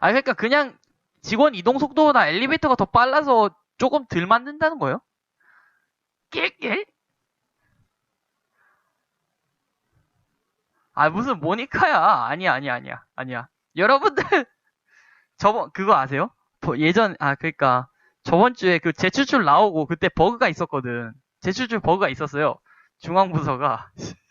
아, 그러니까 그냥 직원 이동 속도보다 엘리베이터가 더 빨라서 조금 덜 만든다는 거예요? 낄낄? 아, 무슨 모니카야. 아니야, 아니야, 아니야. 아니야. 여러분들, 저번, 그거 아세요? 버- 예전, 아, 그니까, 저번 주에 그 재출출 나오고 그때 버그가 있었거든. 재출출 버그가 있었어요. 중앙부서가.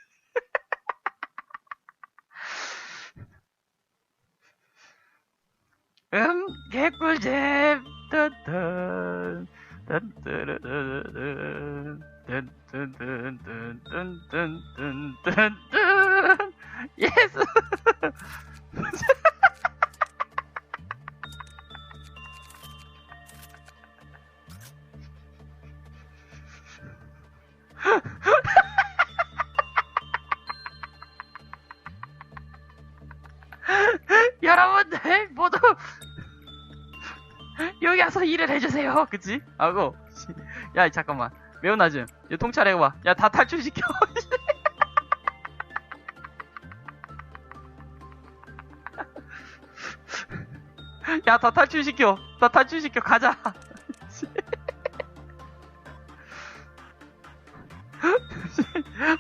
음, 개꿀잼. 딴딴. 딴따라따라따. 딴딴딴딴딴딴딴딴. 예스. 여러분들 모두 여기 와서 일을 해주세요. 그치? 하고 야 잠깐만 매운 나좀 이 통찰해봐. 야 다 탈출시켜. 야 다 탈출시켜. 다 탈출시켜. 가자.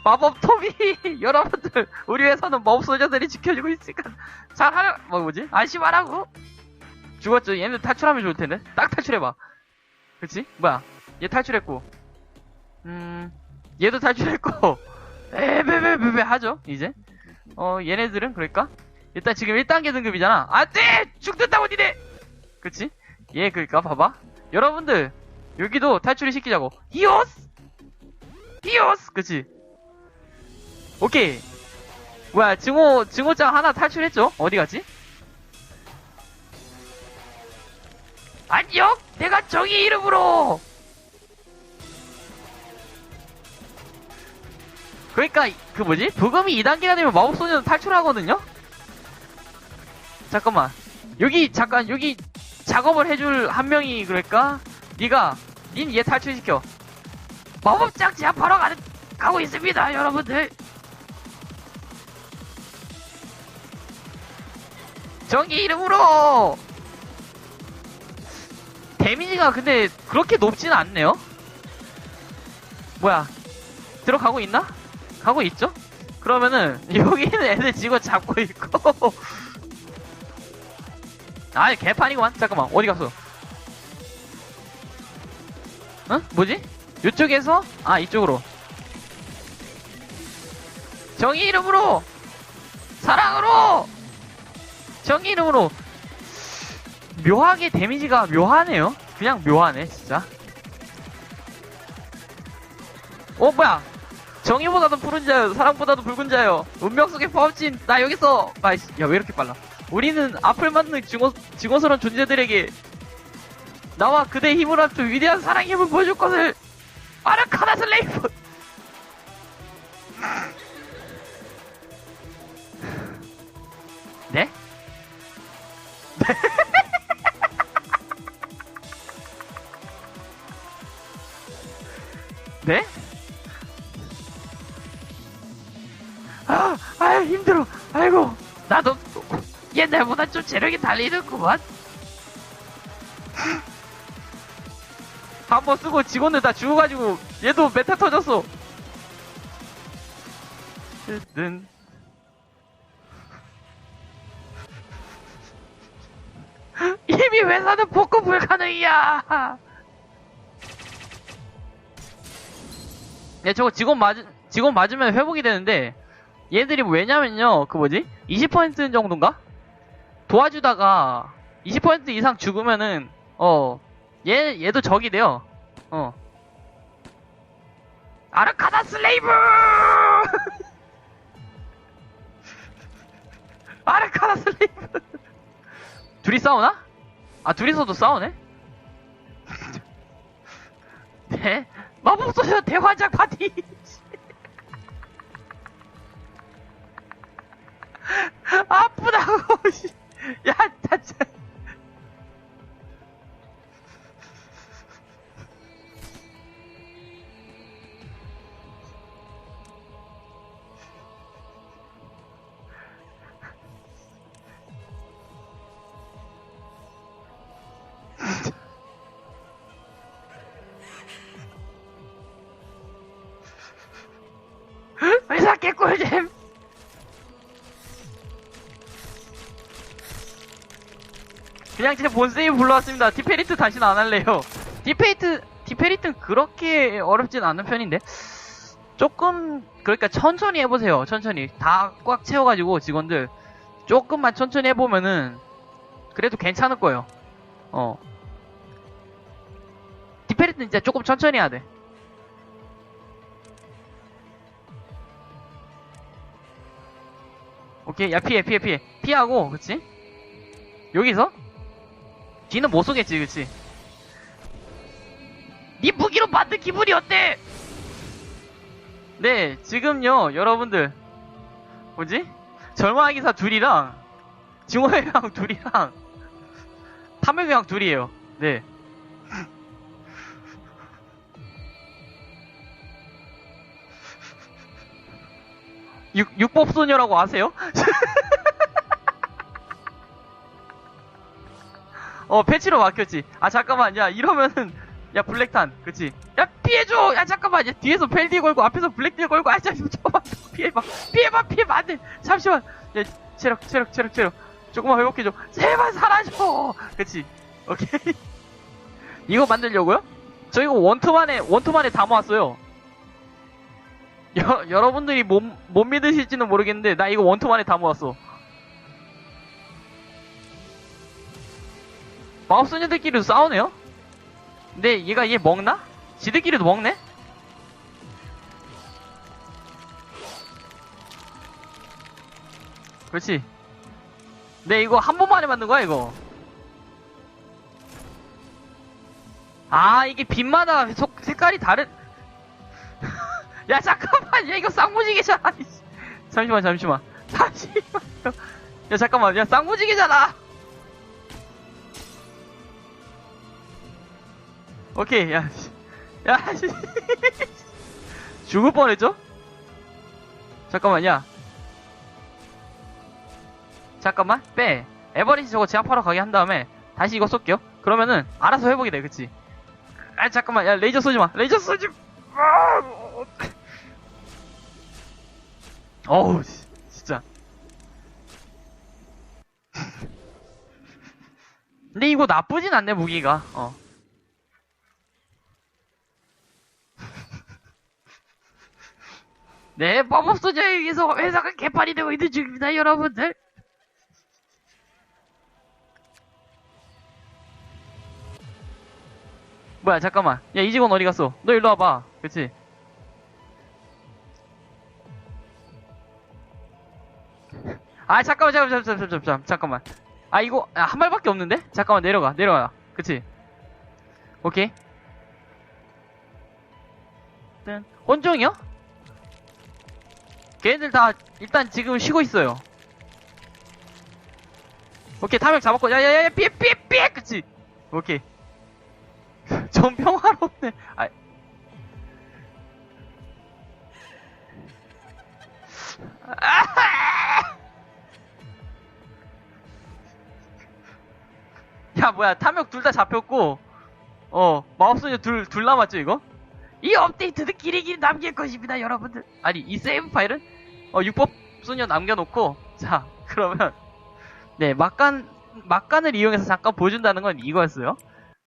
마법 토비 여러분들 우리 회사는 마법 소녀들이 지켜주고 있으니까 잘 하려 뭐 뭐지 안심하라고 죽었죠. 얘는 탈출하면 좋을 텐데. 딱 탈출해봐. 그치? 뭐야? 얘 탈출했고. 음 얘도 탈출했고. 에베베베베 하죠 이제? 어 얘네들은 그럴까? 일단 지금 1단계 등급이잖아. 안 돼! 죽는다고 니네! 그치? 얘 그러니까? 봐봐. 여러분들 여기도 탈출을 시키자고. 히오스! 히오스! 그치? 오케이. 뭐야, 증오, 증오장 하나 탈출했죠? 어디 갔지? 안녕! 내가 정의 이름으로! 그러니까, 그 뭐지? 부금이 2단계가 되면 마법소녀는 탈출하거든요? 잠깐만. 여기, 잠깐, 여기 작업을 해줄 한 명이, 그럴까? 니가, 닌 얘 탈출시켜. 마법장 제압하러 가는, 가고 있습니다, 여러분들! 정의 이름으로 데미지가 근데 그렇게 높지는 않네요? 뭐야? 들어가고 있나? 가고 있죠? 그러면은 여기 있는 애들 지금 잡고 있고. 아이 개판이구만 잠깐만. 어디 갔어? 어? 뭐지? 이쪽에서? 아 이쪽으로. 정의 이름으로! 사랑으로! 정의 이름으로 묘하게 데미지가 묘하네요. 그냥 묘하네, 진짜. 어, 뭐야? 정의보다도 푸른 자요, 사랑보다도 붉은 자요. 운명 속의 파업진, 나 여기서. 아이씨, 야, 왜 이렇게 빨라? 우리는 앞을 맞는 증오, 증오스러운 존재들에게 나와 그대의 힘을 합쳐 위대한 사랑의 힘을 보여줄 것을 아라카나 슬레이프! 네? 네? 아, 아유 힘들어. 아이고, 나도 옛날보다 좀 체력이 달리는구만. 한 번 쓰고 직원들 다 죽어가지고 얘도 메타 터졌어. 뜬. 이미 회사는 복구 불가능이야. 네, 저거 직원 맞, 직원 맞으면 회복이 되는데, 얘들이 왜냐면요, 그 뭐지? 20% 정도인가? 도와주다가, 20% 이상 죽으면은, 어, 얘, 얘도 적이 돼요. 어. 아르카다 슬레이브! 아르카다 슬레이브! 둘이 싸우나? 아, 둘이서도 싸우네? 네? 마법소녀 대환장 파티! 아프다고! 씨. 야, 진짜. 개꿀잼. 그냥 진짜 본세이 불러왔습니다. 디페리트 다신 안 할래요. 디페이트 디페리트 그렇게 어렵진 않은 편인데? 조금 그러니까 천천히 해보세요. 천천히. 다 꽉 채워가지고 직원들 조금만 천천히 해보면은 그래도 괜찮을 거예요. 어. 디페리트는 진짜 조금 천천히 해야 돼. 오케이, 야, 피해, 피해, 피해. 피하고, 그치? 여기서? 뒤는 못 쏘겠지, 그치? 니 무기로 만든 기분이 어때? 네, 지금요, 여러분들. 뭐지? 절망의 기사 둘이랑, 증오의 형 둘이랑, 탐욕의 형 둘이에요. 네. 육, 육법소녀라고 아세요? 어, 패치로 막혔지. 아, 잠깐만. 야, 이러면은, 야, 블랙탄. 그치? 야, 피해줘! 야, 잠깐만. 야, 뒤에서 벨디 걸고, 앞에서 블랙디 걸고, 아, 잠깐만. 피해봐. 피해봐, 피해봐. 안 돼. 잠시만. 야, 체력, 체력, 체력, 체력. 조금만 회복해줘. 제발 사라져! 그치? 오케이. 이거 만들려고요? 저 이거 원투만에, 원투만에 다 모았어요. 여, 여러분들이 못, 못 믿으실지는 모르겠는데, 나 이거 원투 만에 다 모았어. 마법소녀들끼리도 싸우네요? 근데 얘가 얘 먹나? 지들끼리도 먹네? 그렇지. 네, 이거 한 번만에 만든 거야, 이거. 아, 이게 빛마다 속, 색깔이 다른. 야, 잠깐만. 야, 이거 쌍무지개잖아. 잠시만, 잠시만. 잠시만. 야, 잠깐만. 야, 쌍무지개잖아. 오케이, 야, 씨. 야, 씨. 죽을 뻔했죠? 잠깐만, 야. 잠깐만, 빼. 에버리지 저거 제압하러 가게 한 다음에, 다시 이거 쏠게요. 그러면은, 알아서 회복이 돼, 그치? 아, 잠깐만, 야, 레이저 쏘지 마. 레이저 쏘지 마. 어우, 씨, 진짜. 근데 이거 나쁘진 않네, 무기가. 어. 네, 법업소녀에 의해서 회사가 개판이 되고 있는 중입니다, 여러분들. 뭐야, 잠깐만. 야, 이 직원 어디 갔어? 너 일로 와봐. 그치? 아, 잠깐만, 잠깐만, 잠깐만, 잠깐만, 잠깐만. 아, 이거, 아, 한 발밖에 없는데? 잠깐만, 내려가, 내려가. 그치? 오케이. 뜬. 혼종이요? 걔네들 다 일단 지금 쉬고 있어요. 오케이 탐욕 잡았고 야야야 피해 그치 오케이 전 평화롭네 아 아 야 뭐야. 탐욕 둘 다 잡혔고. 어 마법소녀 둘 둘 남았죠 이거? 이 업데이트는 길이길 남길 것입니다, 여러분들. 아니, 이 세이브 파일은, 어, 육법 소녀 남겨놓고, 자, 그러면, 네, 막간, 막간을 이용해서 잠깐 보여준다는 건 이거였어요.